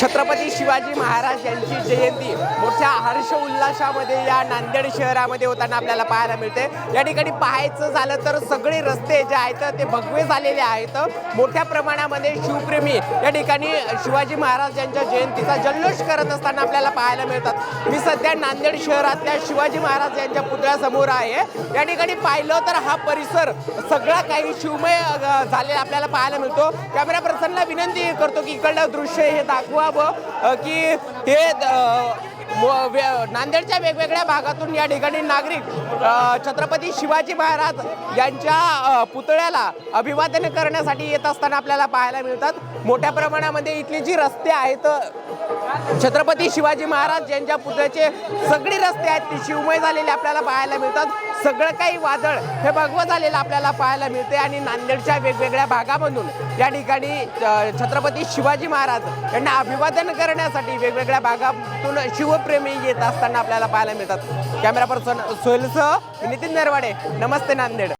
छत्रपती शिवाजी महाराज यांची जयंती मोठ्या हर्ष उल्हासामध्ये या नांदेड शहरामध्ये होताना आपल्याला पाहायला मिळते. या ठिकाणी पाहायचं झालं तर सगळे रस्ते जे आहेत ते भगवे झालेले आहेत. मोठ्या प्रमाणामध्ये शिवप्रेमी या ठिकाणी शिवाजी महाराज यांच्या जयंतीचा जल्लोष करत असताना आपल्याला पाहायला मिळतात. मी सध्या नांदेड शहरातल्या शिवाजी महाराज यांच्या पुतळ्यासमोर आहे. या ठिकाणी पाहिलं तर हा परिसर सगळा काही शिवमय झालेला आपल्याला पाहायला मिळतो. कॅमेरा पर्सनला विनंती करतो की इकडलं दृश्य हे दाखवा. अ, की हे नांदेडच्या वेगवेगळ्या भागातून या ठिकाणी नागरिक छत्रपती शिवाजी महाराज यांच्या पुतळ्याला अभिवादन करण्यासाठी येत असताना आपल्याला पाहायला मिळतात. मोठ्या प्रमाणामध्ये इथली जी रस्ते आहेत छत्रपती शिवाजी महाराज यांच्या पुतळ्याचे सगळे रस्ते आहेत ती शिवमय झालेले आपल्याला पाहायला मिळतात. सगळं काही वादळ हे भगवं झालेलं आपल्याला पाहायला मिळते आणि नांदेडच्या वेगवेगळ्या भागामधून या ठिकाणी छत्रपती शिवाजी महाराज यांना अभिवादन करण्यासाठी वेगवेगळ्या भागातून शिवप्रेमी येत असताना आपल्याला पाहायला मिळतात. कॅमेरा पर्सन सोहेलसह नितीन नरवाडे. नमस्ते नांदेड.